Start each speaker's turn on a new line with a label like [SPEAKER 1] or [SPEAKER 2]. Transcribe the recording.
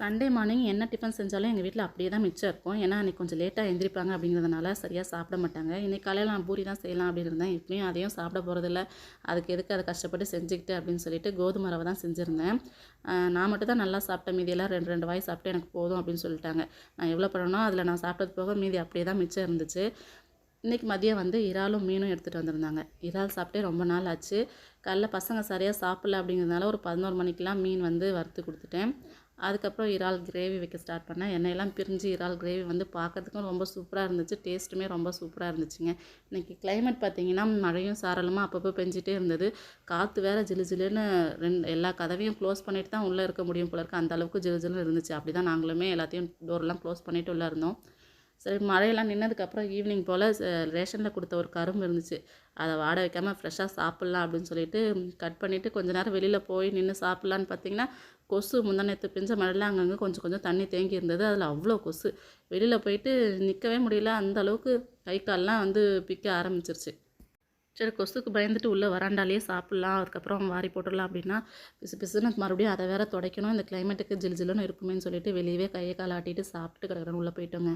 [SPEAKER 1] Sunday morning என்ன tiffin செஞ்சாலும் எங்கள் வீட்டில் அப்படியே தான் மிச்சம் இருக்கும். ஏன்னா அன்றைக்கி கொஞ்சம் லேட்டாக எந்திரிப்பாங்க அப்படிங்கிறதுனால சரியாக சாப்பிட மாட்டாங்க. இன்றைக்கி காலையில் நான் பூரி தான் செய்யலாம் அப்படின்னு இருந்தேன். இப்பயும் அதையும் சாப்பிட போகிறதில்ல அதுக்கு எதுக்கு அதை கஷ்டப்பட்டு செஞ்சுக்கிட்டு அப்படின்னு சொல்லிட்டு கோதுமை ரவை தான் செஞ்சுருந்தேன். நான் மட்டும் தான் நல்லா சாப்பிட்டேன். மீதியெல்லாம் ரெண்டு ரெண்டு வாய் சாப்பிட்டு எனக்கு போதும் அப்படின்னு சொல்லிட்டாங்க. நான் எவ்வளோ பண்ணணும் அதில் நான் சாப்பிட்டது போக மீதி அப்படியே தான் மிச்சம் இருந்துச்சு. இன்றைக்கி மதியம் வந்து இறாலும் மீனும் எடுத்துகிட்டு வந்திருந்தாங்க. இறால் சாப்பிட்டே ரொம்ப நாள் ஆச்சு. காலைல பசங்க சரியாக சாப்பிடல அப்படிங்கிறதுனால ஒரு பதினோரு மணிக்கெலாம் மீன் வந்து வறுத்து கொடுத்துட்டேன். அதுக்கப்புறம் இறால் கிரேவி வைக்க ஸ்டார்ட் பண்ணேன். எண்ணெயெல்லாம் பிரிஞ்சு இறால் கிரேவி வந்து பார்க்கறதுக்கும் ரொம்ப சூப்பராக இருந்துச்சு. டேஸ்ட்டுமே ரொம்ப சூப்பராக இருந்துச்சுங்க. இன்றைக்கி கிளைமேட் பார்த்தீங்கன்னா மழையும் சாரலுமா அப்பப்போ பெஞ்சிட்டே இருந்தது. காற்று வேறு ஜிலு ஜிலுன்னு ரெண்டு எல்லா கதவையும் க்ளோஸ் பண்ணிட்டு தான் உள்ளே இருக்க முடியும் போல இருக்கு. அந்தளவுக்கு ஜிலு ஜிலுன்னு இருந்துச்சு. அப்படி தான் நாங்களுமே எல்லாத்தையும் டோர்லாம் க்ளோஸ் பண்ணிட்டு உள்ளே இருந்தோம். சரி மழையெல்லாம் நின்னதுக்கப்புறம் ஈவினிங் போல் ரேஷனில் கொடுத்த ஒரு கரும்பு இருந்துச்சு. அதை வாட வைக்காமல் ஃப்ரெஷ்ஷாக சாப்பிட்லாம் அப்படின்னு சொல்லிட்டு கட் பண்ணிவிட்டு கொஞ்ச நேரம் வெளியில் போய் நின்று சாப்பிட்லான்னு பார்த்தீங்கன்னா கொசு முந்தானத்து பிஞ்ச மழையில் அங்கங்கே கொஞ்சம் கொஞ்சம் தண்ணி தேங்கி இருந்தது. அதில் அவ்வளோ கொசு. வெளியில் போயிட்டு நிற்கவே முடியல. அந்த அளவுக்கு கை கால்லாம் வந்து பிக்க ஆரம்பிச்சிருச்சு. சரி கொசுக்கு பயந்துட்டு உள்ளே வராண்டாலேயே சாப்பிட்லாம். அதுக்கப்புறம் வாரி போட்டுடலாம் அப்படின்னா பிசு பிசுன்னு மறுபடியும் அதை வேற துடைக்கணும். இந்த கிளைமேட்டுக்கு ஜில் ஜில்லுன்னு இருக்குமேன்னு சொல்லிட்டு வெளியவே கையை கால் ஆட்டிட்டு சாப்பிட்டு கிடக்குறேன். உள்ளே போயிட்டோங்க.